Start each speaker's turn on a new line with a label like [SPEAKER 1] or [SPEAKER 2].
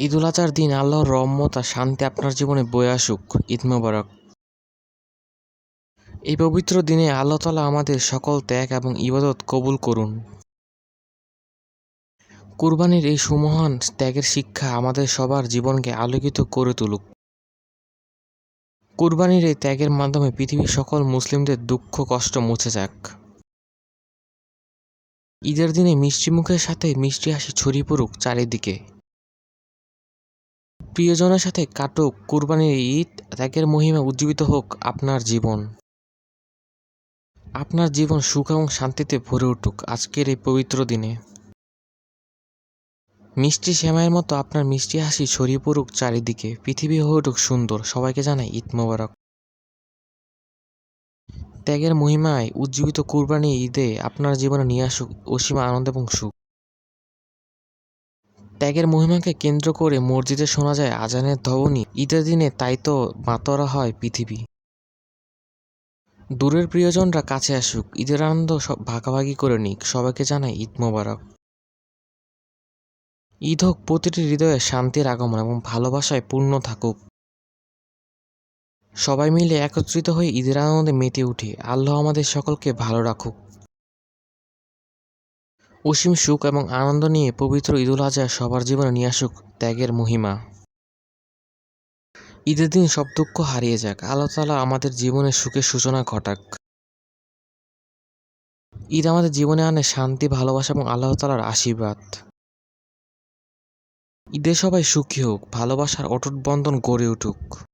[SPEAKER 1] ঈদুল আজহার দিন আল্লাহর রহমত আর শান্তি আপনার জীবনে বয়ে আসুক। ঈদ মোবারক। এই পবিত্র দিনে আল্লাহ তালা আমাদের সকল ত্যাগ এবং ইবাদত কবুল করুন। কুরবানির এই সুমহান ত্যাগের শিক্ষা আমাদের সবার জীবনকে আলোকিত করে তুলুক। কুরবানির এই ত্যাগের মাধ্যমে পৃথিবীর সকল মুসলিমদের দুঃখ, কষ্ট মুছে যাক। ঈদের দিনে মিষ্টি মুখের সাথে মিষ্টি হাসি ছড়িয়ে পড়ুক চারিদিকে। প্রিয়জনের সাথে কাটুক, কুরবানির ঈদ, ত্যাগের মহিমা উজ্জীবিত হোক আপনার জীবন। আপনার জীবন সুখ এবং শান্তিতে ভরে উঠুক আজকের এই পবিত্র দিনে। মিষ্টি শ্যামায়ের মতো আপনার মিষ্টি হাসি ছড়িয়ে পড়ুক চারিদিকে, পৃথিবী হয়ে উঠুক সুন্দর, সবাইকে জানাই ঈদ মোবারক। ত্যাগের মহিমায় উজ্জীবিত কুরবানি ঈদে আপনার জীবনে নিয়ে আসুক অসীম আনন্দ এবং সুখ। ত্যাগের মহিমাকে কেন্দ্র করে মসজিদে শোনা যায় আজানের ধ্বনি। ঈদের দিনে তাই তো মাতরা হয় পৃথিবী। দূরের প্রিয়জনরা কাছে আসুক, ঈদের আনন্দ সব ভাগাভাগি করে নিক। সবাইকে জানায় ঈদ মোবারক। ঈদ হোক প্রতিটি হৃদয়ে শান্তির আগমন এবং ভালোবাসায় পূর্ণ থাকুক। সবাই মিলে একত্রিত হয়ে ঈদের আনন্দে মেতে উঠি। আল্লাহ আমাদের সকলকে ভালো রাখুক। অসীম সুখ এবং আনন্দ নিয়ে পবিত্র ঈদুল আজহা সবার জীবনে নিয়ে আসুক ত্যাগের মহিমা। ঈদের দিন সব দুঃখ হারিয়ে যাক। আল্লাহ তালা আমাদের জীবনে সুখের সূচনা ঘটাক। ঈদ আমাদের জীবনে আনে শান্তি, ভালোবাসা এবং আল্লাহ তালার আশীর্বাদ। ঈদে সবাই সুখী হোক, ভালোবাসার অটুট বন্ধন গড়ে উঠুক।